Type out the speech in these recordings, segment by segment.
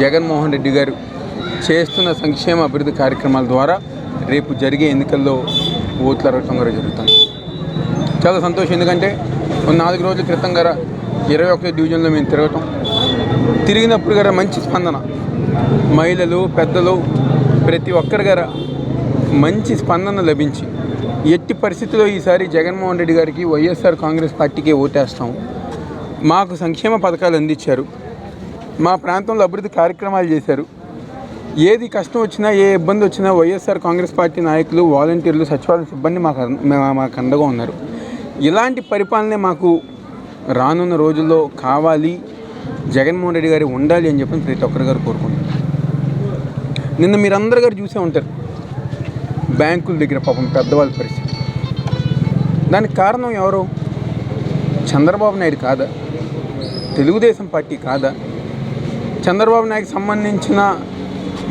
జగన్మోహన్ రెడ్డి గారు చేస్తున్న సంక్షేమ అభివృద్ధి కార్యక్రమాల ద్వారా రేపు జరిగే ఎన్నికల్లో ఓట్లు అడగటం కూడా జరుగుతుంది. చాలా సంతోషం. ఎందుకంటే నాలుగు రోజుల క్రితం గారా ఇరవై ఒకటి డివిజన్లో మేము తిరగటం. తిరిగినప్పుడు గారా మంచి స్పందన. మహిళలు పెద్దలు ప్రతి ఒక్కరి గారా మంచి స్పందన లభించి ఎట్టి పరిస్థితుల్లో ఈసారి జగన్మోహన్ రెడ్డి గారికి వైఎస్ఆర్ కాంగ్రెస్ పార్టీకే ఓటేస్తాం. మాకు సంక్షేమ పథకాలు అందించారు. మా ప్రాంతంలో అభివృద్ధి కార్యక్రమాలు చేశారు. ఏది కష్టం వచ్చినా ఏ ఇబ్బంది వచ్చినా వైఎస్ఆర్ కాంగ్రెస్ పార్టీ నాయకులు వాలంటీర్లు సచివాలయ సిబ్బంది మాకు మా- మాకు అండగా ఉన్నారు. ఇలాంటి పరిపాలనే మాకు రానున్న రోజుల్లో కావాలి. జగన్మోహన్ రెడ్డి గారి ఉండాలి అని చెప్పి ప్రతి ఒక్కరి గారు కోరుకుంటున్నారు. నిన్న మీరందరు గారు చూసే ఉంటారు. బ్యాంకుల దగ్గర పాపం పెద్దవాళ్ళ పరిస్థితి. దానికి కారణం ఎవరు? చంద్రబాబు నాయుడు కాదా? తెలుగుదేశం పార్టీ కాదా? చంద్రబాబు నాయుడుకి సంబంధించిన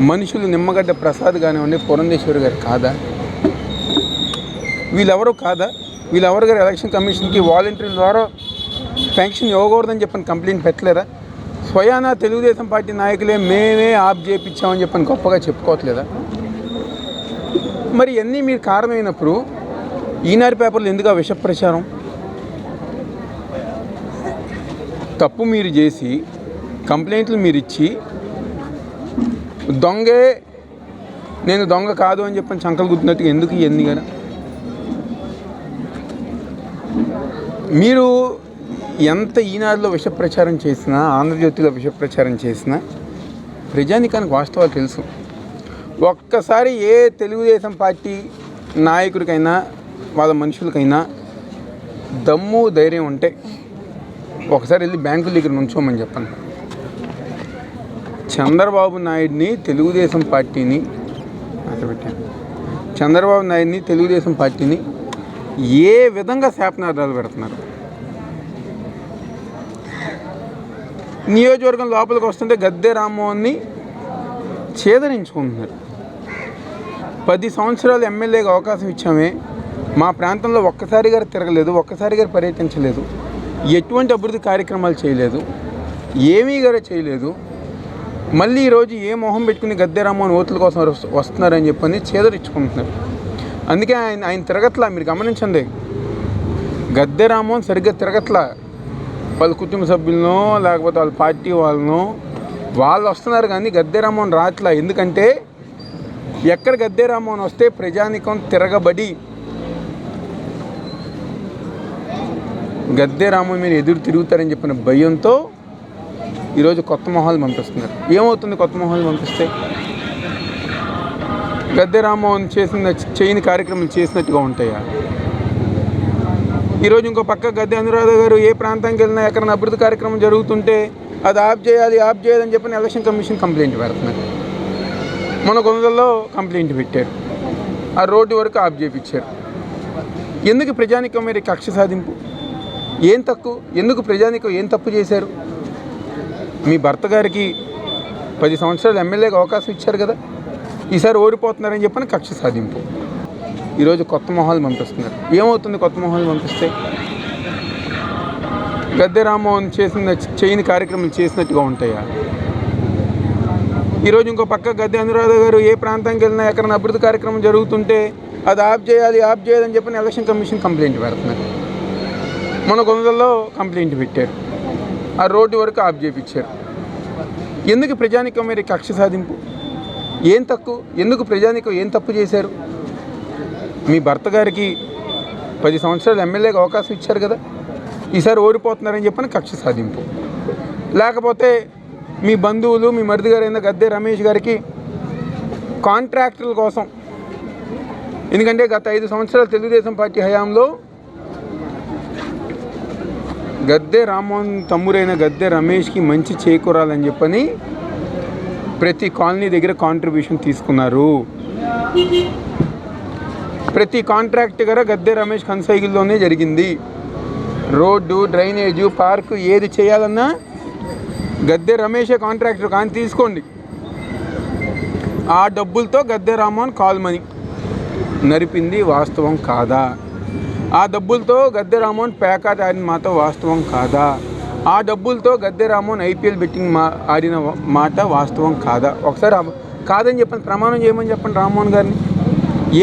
మనుషులు నిమ్మగడ్డ ప్రసాద్ కానివ్వండి పురంధేశ్వరి గారు కాదా? వీళ్ళెవరు కాదా? వీళ్ళెవరు గారు ఎలక్షన్ కమిషన్కి వాలంటీర్ల ద్వారా పెన్షన్ ఇవ్వకూడదని చెప్పని కంప్లైంట్ పెట్టలేరా స్వయానా తెలుగుదేశం పార్టీ నాయకులే మేమే ఆప్ చేయించామని చెప్పని గొప్పగా చెప్పుకోవట్లేదా? మరి ఇవన్నీ మీరు కారణమైనప్పుడు ఈనాడు పేపర్లు ఎందుకు ఆ విష ప్రచారం తప్పు మీరు చేసి కంప్లైంట్లు మీరు ఇచ్చి దొంగే నేను దొంగ కాదు అని చెప్పని చంకలు గుద్దినట్టుగా ఎందుకు ఇవన్నీ కదా? మీరు ఎంత ఈనాడులో విష ప్రచారం చేసినా ఆంధ్రజ్యోతిలో విష ప్రచారం చేసినా ప్రజానికానికి వాస్తవాలు తెలుసు. ఒక్కసారి ఏ తెలుగుదేశం పార్టీ నాయకుడికైనా వాళ్ళ మనుషులకైనా దమ్ము ధైర్యం ఉంటే ఒకసారి వెళ్ళి బ్యాంకుల దగ్గర నుంచోమని చెప్పండి. చంద్రబాబు నాయుడిని తెలుగుదేశం పార్టీని పెట్టాను. చంద్రబాబు నాయుడిని తెలుగుదేశం పార్టీని ఏ విధంగా శాపనార్థాలు పెడుతున్నారు? నియోజకవర్గం లోపలికి వస్తుంటే గద్దె రామ్మోహన్ని ఛేదరించుకుంటున్నారు. పది సంవత్సరాలు ఎమ్మెల్యేగా అవకాశం ఇచ్చామే. మా ప్రాంతంలో ఒక్కసారి గారు తిరగలేదు ఒక్కసారి గారు పర్యటించలేదు. ఎటువంటి అభివృద్ధి కార్యక్రమాలు చేయలేదు. ఏమీ గారు చేయలేదు. మళ్ళీ ఈరోజు ఏ మొహం పెట్టుకుని గద్దె ఓతుల ఓట్ల కోసం వస్తున్నారని చెప్పని చేదరించుకుంటున్నారు అందుకే ఆయన ఆయన తిరగట్లా మీరు గమనించండి. గద్దె సరిగ్గా తిరగట్లా. వాళ్ళ కుటుంబ సభ్యులనో లేకపోతే వాళ్ళ పార్టీ వాళ్ళనో వాళ్ళు వస్తున్నారు కానీ గద్దెరామోని రామ్మోహన్ రాట్లా. ఎందుకంటే ఎక్కడ గద్దె వస్తే ప్రజానికం తిరగబడి. గద్దె మీరు ఎదురు తిరుగుతారని చెప్పిన భయంతో ఈరోజు కొత్త మొహాలు పంపిస్తున్నారు. ఏమవుతుంది కొత్త మొహాలు పంపిస్తే? గద్దె రామ్మోహన్ చేసిన చేయని కార్యక్రమాలు చేసినట్టుగా ఉంటాయా? ఈరోజు ఇంకో పక్క గద్దె అనురాధ గారు ఏ ప్రాంతానికి వెళ్ళినా ఎక్కడైనా అభివృద్ధి కార్యక్రమం జరుగుతుంటే అది ఆప్ చేయాలి ఆప్ చేయాలని చెప్పి ఎలక్షన్ కమిషన్ కంప్లైంట్ పెడుతున్నారు. మన కొందల్లో కంప్లైంట్ పెట్టారు. ఆ రోడ్డు వరకు ఆప్ చేయించారు ఎందుకు ప్రజానికం మీరు కక్ష సాధింపు? ఏం తక్కువ ఎందుకు ప్రజానికం ఏం తప్పు చేశారు? మీ భర్త గారికి పది సంవత్సరాలు ఎమ్మెల్యేకి అవకాశం ఇచ్చారు కదా ఈసారి ఓడిపోతున్నారని చెప్పని కక్ష సాధింపు. ఈరోజు కొత్త మొహాలు పంపిస్తున్నారు. ఏమవుతుంది కొత్త మొహాలు పంపిస్తే? గద్దె రామ్మోహన్ చేసిన చేయని కార్యక్రమం చేసినట్టుగా ఉంటాయా? ఈరోజు ఇంకో పక్క గద్దె అనురాధ గారు ఏ ప్రాంతానికి వెళ్ళినా ఎక్కడైనా అభివృద్ధి కార్యక్రమం జరుగుతుంటే అది ఆప్ చేయాలి ఆప్ చేయాలని చెప్పని ఎలక్షన్ కమిషన్ కంప్లైంట్ పెడుతున్నారు. మన కొందల్లో కంప్లైంట్ పెట్టారు. ఆ రోడ్డు వరకు ఆఫ్ చేయించారు ఎందుకు ప్రజానికం మీరు కక్ష సాధింపు? ఏం తక్కువ ఎందుకు ప్రజానికం ఏం తప్పు చేశారు? మీ భర్త గారికి పది సంవత్సరాలు ఎమ్మెల్యేగా అవకాశం ఇచ్చారు కదా. ఈసారి ఓడిపోతున్నారని చెప్పని కక్ష సాధింపు. లేకపోతే మీ బంధువులు మీ మరిది గారు అయిన గద్దె రమేష్ గారికి కాంట్రాక్టర్ల కోసం. ఎందుకంటే గత ఐదు సంవత్సరాలు తెలుగుదేశం పార్టీ హయాంలో గద్దె రామ్మోహన్ తమ్ముడైన గద్దె రమేష్కి మంచి చేకూరాలని చెప్పని ప్రతి కాలనీ దగ్గర కాంట్రిబ్యూషన్ తీసుకున్నారు. ప్రతి కాంట్రాక్ట్ దగ్గర గద్దె రమేష్ కన్సైగిల్లోనే జరిగింది. రోడ్డు డ్రైనేజు పార్కు ఏది చేయాలన్నా గద్దె రమేషే కాంట్రాక్టర్ కానీ తీసుకోండి. ఆ డబ్బులతో గద్దె రామ్మోహన్ కాల్ మనీ. నరిపింది వాస్తవం కాదా? ఆ డబ్బులతో గద్దె రామ్మోహన్ ప్యాకాట్ ఆడిన మాట వాస్తవం కాదా? ఆ డబ్బులతో గద్దె రామోహన్ ఐపీఎల్ బెట్టింగ్ మా ఆడిన మాట వాస్తవం కాదా? ఒకసారి కాదని చెప్పండి ప్రమాణం చేయమని చెప్పండి రామ్మోహన్ గారిని.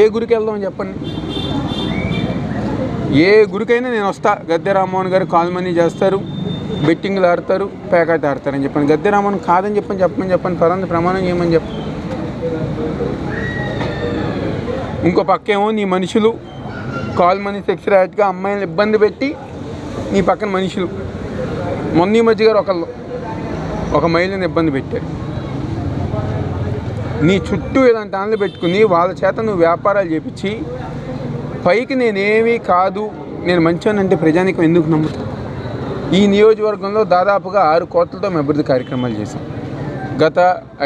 ఏ గురికి వెళ్దామని చెప్పండి. ఏ గురికైనా నేను వస్తా. గద్దె రామ్మోహన్ గారు కాల్ మనీ చేస్తారు బెట్టింగ్లు ఆడతారు పేకాట ఆడతారని చెప్పండి. గద్దె రామ్మోహన్ కాదని చెప్పని చెప్పమని చెప్పండి పరంది ప్రమాణం చేయమని చెప్పండి. ఇంకో పక్కేమో నీ మనుషులు కాల్ మనీ సెక్స్ ర్యాట్గా అమ్మాయిలను ఇబ్బంది పెట్టి నీ పక్కన మనుషులు. మొన్న ఈ మధ్య గారు ఒకళ్ళు ఒక మహిళను ఇబ్బంది పెట్టారు. నీ చుట్టూ ఇలాంటి ఆన్లు పెట్టుకుని వాళ్ళ చేత నువ్వు వ్యాపారాలు చేపించి పైకి నేనేమీ కాదు నేను మంచోనంటే ప్రజానికం ఎందుకు నమ్ముతా ఈ నియోజకవర్గంలో దాదాపుగా ఆరు కోట్లతో మేము అభివృద్ధి కార్యక్రమాలు చేశాం. గత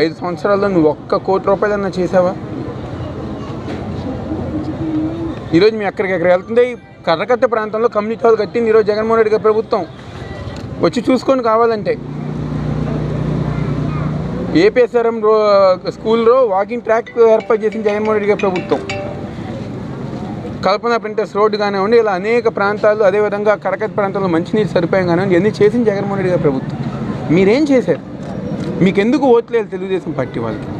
ఐదు సంవత్సరాల్లో నువ్వు ఒక్క కోటి రూపాయలన్నా చేసావా ఈరోజు మీ ఎక్కడికెక్కడ వెళ్తుంది కర్రకట్ట ప్రాంతంలో కమ్యూనిటీ హాల్ కట్టింది ఈరోజు జగన్మోహన్ రెడ్డి గారి ప్రభుత్వం. వచ్చి చూసుకొని కావాలంటే. ఏపీఎస్ఆర్ఎం రో స్కూల్లో వాకింగ్ ట్రాక్ ఏర్పాటు చేసింది జగన్మోహన్ రెడ్డి గారి ప్రభుత్వం. కల్పన ప్రింటర్స్ రోడ్డు కానివ్వండి ఇలా అనేక ప్రాంతాలు అదేవిధంగా కరకట్ట ప్రాంతంలో మంచినీరు సరిపోయాం కానివ్వండి ఇవన్నీ చేసింది జగన్మోహన్ రెడ్డి గారి ప్రభుత్వం. మీరేం చేశారు? మీకెందుకు ఓట్లేదు తెలుగుదేశం పార్టీ వాళ్ళకి?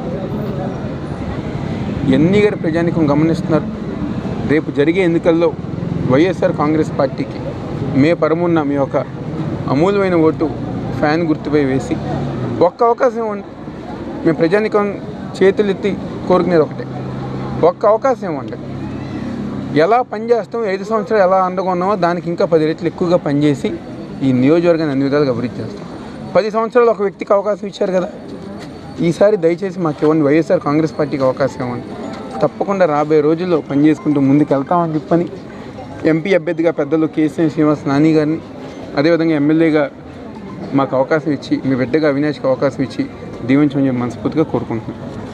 ఎన్ని గారి ప్రజానికం గమనిస్తున్నారు? రేపు జరిగే ఎన్నికల్లో వైఎస్ఆర్ కాంగ్రెస్ పార్టీకి మే పరమున్న మీ యొక్క అమూల్యమైన ఓటు ఫ్యాన్ గుర్తుపై వేసి ఒక్క అవకాశం ఇవ్వండి. మేము ప్రజానికం చేతులెత్తి కోరుకునేది ఒకటే. ఒక్క అవకాశం ఇవ్వండి. ఎలా పనిచేస్తాం ఐదు సంవత్సరాలు ఎలా అండగా ఉన్నామో దానికి ఇంకా పది రెట్లు ఎక్కువగా పనిచేసి ఈ నియోజకవర్గాన్ని అన్ని విధాలుగా అభివృద్ధి చేస్తాం. పది సంవత్సరాలు ఒక వ్యక్తికి అవకాశం ఇచ్చారు కదా. ఈసారి దయచేసి మాకు ఇవ్వండి వైఎస్ఆర్ కాంగ్రెస్ పార్టీకి అవకాశం ఇవ్వండి. తప్పకుండా రాబోయే రోజుల్లో పనిచేసుకుంటూ ముందుకు వెళ్తామని చెప్పని ఎంపీ అభ్యర్థిగా పెద్దలు కేసీఆర్ శ్రీనివాస్ నాని గారిని అదేవిధంగా ఎమ్మెల్యేగా మాకు అవకాశం ఇచ్చి మీ బిడ్డగా అవినాష్కి అవకాశం ఇచ్చి దీవించమని చెప్పి మనస్ఫూర్తిగా కోరుకుంటున్నాను